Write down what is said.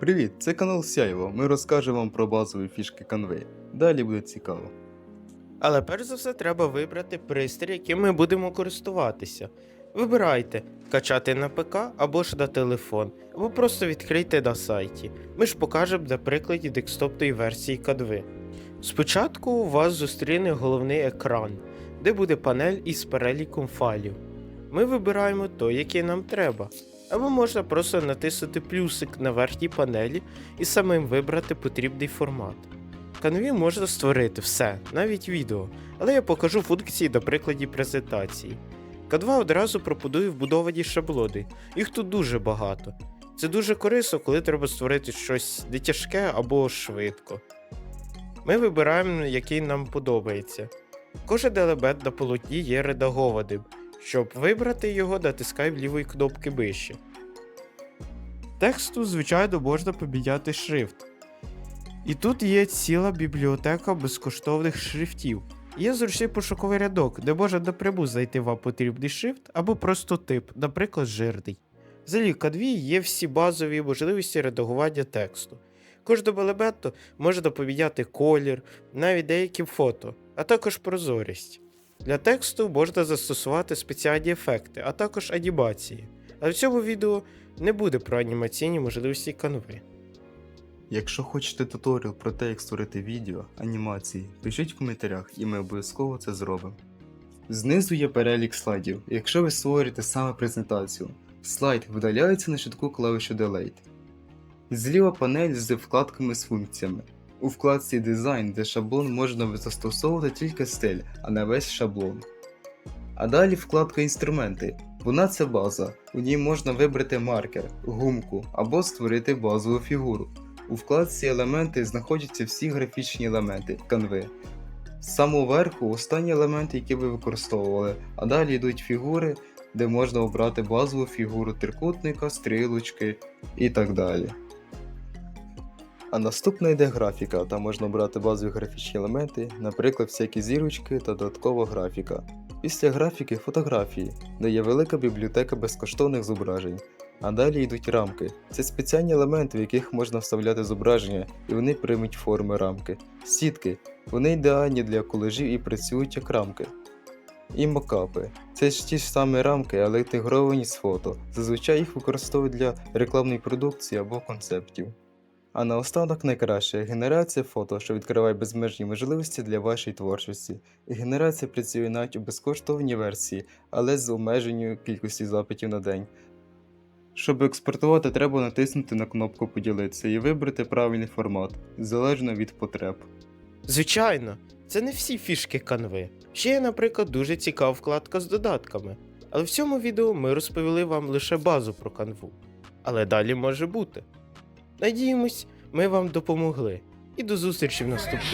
Привіт, це канал Сяєво. Ми розкажемо вам про базові фішки канви. Далі буде цікаво. Але перш за все треба вибрати пристрій, яким ми будемо користуватися. Вибирайте качати на ПК або ж на телефон, або просто відкрийте на сайті. Ми ж покажемо на прикладі декстоптої версії кадви. Спочатку у вас зустріне головний екран, де буде панель із переліком файлів. Ми вибираємо той, який нам треба. Або можна просто натиснути плюсик на верхній панелі і самим вибрати потрібний формат. Канві можна створити все, навіть відео, але я покажу функції на прикладі презентації. К2 одразу пропонує вбудовані шаблони, їх тут дуже багато. Це дуже корисно, коли треба створити щось не тяжке або швидко. Ми вибираємо, який нам подобається. Кожен елемент на полотні є редагованим. Щоб вибрати його, натискаємо лівої кнопки вище. Тексту, звичайно, можна поміняти шрифт. І тут є ціла бібліотека безкоштовних шрифтів. Є зручний пошуковий рядок, де можна напряму знайти вам потрібний шрифт або просто тип, наприклад, жирний. Взагалі, в Canva є всі базові можливості редагування тексту. Кожному елементу можна поміняти колір, навіть деякі фото, а також прозорість. Для тексту можна застосувати спеціальні ефекти, а також анімації. Але в цьому відео не буде про анімаційні можливості канви. Якщо хочете туторіал про те, як створити відео, анімації, пишіть в коментарях і ми обов'язково це зробимо. Знизу є перелік слайдів. Якщо ви створюєте саме презентацію, слайд видаляється на швидку клавішу Delete. Зліва панель з вкладками з функціями. У вкладці Дизайн, де шаблон можна застосовувати тільки стиль, а не весь шаблон. А далі вкладка Інструменти. Вона це база. У ній можна вибрати маркер, гумку або створити базову фігуру. У вкладці Елементи знаходяться всі графічні елементи канви. З самого верху останні елементи, які ви використовували, а далі йдуть фігури, де можна обрати базову фігуру трикутника, стрілочки і так далі. А наступна йде графіка, там можна обрати базові графічні елементи, наприклад, всякі зірочки та додаткова графіка. Після графіки фотографії, де є велика бібліотека безкоштовних зображень. А далі йдуть рамки. Це спеціальні елементи, в яких можна вставляти зображення, і вони приймуть форми рамки. Сітки. Вони ідеальні для колежів і працюють як рамки. І мокапи. Це ж ті ж самі рамки, але інтегровані з фото. Зазвичай їх використовують для рекламної продукції або концептів. А наостанок найкраще генерація фото, що відкриває безмежні можливості для вашої творчості. Генерація працює навіть у безкоштовній версії, але з обмеженою кількістю запитів на день. Щоб експортувати, треба натиснути на кнопку Поділитися і вибрати правильний формат, залежно від потреб. Звичайно, це не всі фішки канви. Ще є, наприклад, дуже цікава вкладка з додатками. Але в цьому відео ми розповіли вам лише базу про канву. Але далі може бути. Надіємось, ми вам допомогли. І до зустрічі в наступному.